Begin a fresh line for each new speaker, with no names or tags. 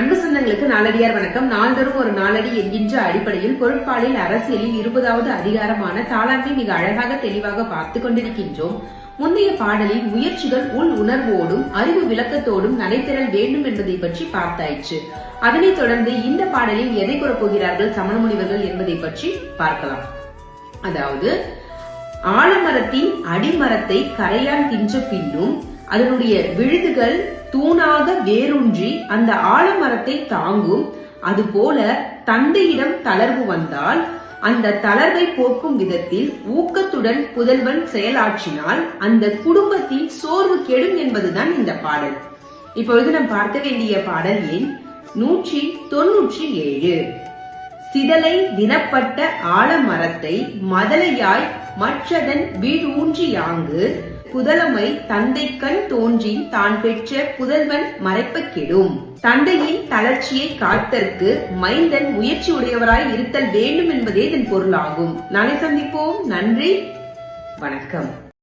அன்பு சொந்தங்களுக்கு நாளடியார் வணக்கம். நாள்தோறும் ஒரு நாளடி என்கின்ற அடிப்படையில் பொருட்பாலில் அரசியலில் இருபதாவது அதிகாரமான தாளாண்மை மிக அழகாக தெளிவாக பார்த்து கொண்டிருக்கின்றோம். முந்தைய பாடலில் முயற்சிகள் உள் உணர்வோடும் அறிவு விளக்கத்தோடும் நடைபெறல் வேண்டும் என்பதை பற்றி பார்த்தாயிற்று. அதனைத் தொடர்ந்து இந்த பாடலில் எதை கூறப்போகிறார்கள் சமண முனிவர்கள் என்பதை பற்றி பார்க்கலாம். அதாவது ஆலமரத்தின் அடிமரத்தை கரையான் தின்ற பின்னும் அதனுடைய விழுதுகள் தூணாக வேரூன்றி அந்த ஆலமரத்தை தாங்கும். அதுபோல தந்தையிடம் தளர்வு வந்தால் அந்த தளர்வை போக்கும் விதத்தில் ஊக்கத்துடன் புதல்வன் செயலாற்றினால் அந்த குடும்பத்தின் சோர்வு கெடும் என்பதுதான் இந்த பாடல். இப்பொழுது நாம் பார்க்க வேண்டிய பாடல் எண் நூற்றி தொன்னூற்றி ஏழு. சிதலை தினப்பட்ட ஆலமரத்தை மதலையாய் மற்றதன் வீடூன்றியாங்கு புதலமை தந்தைக்கண் தோன்றி தான் பெற்ற புதல்வன் மறைப்ப கெடும் தந்தையின் தளர்ச்சியை காத்தற்கு மைந்தன் முயற்சி உடையவராய் இருத்தல் வேண்டும் என்பதே இதன் பொருளாகும். நாளை சந்திப்போம். நன்றி. வணக்கம்.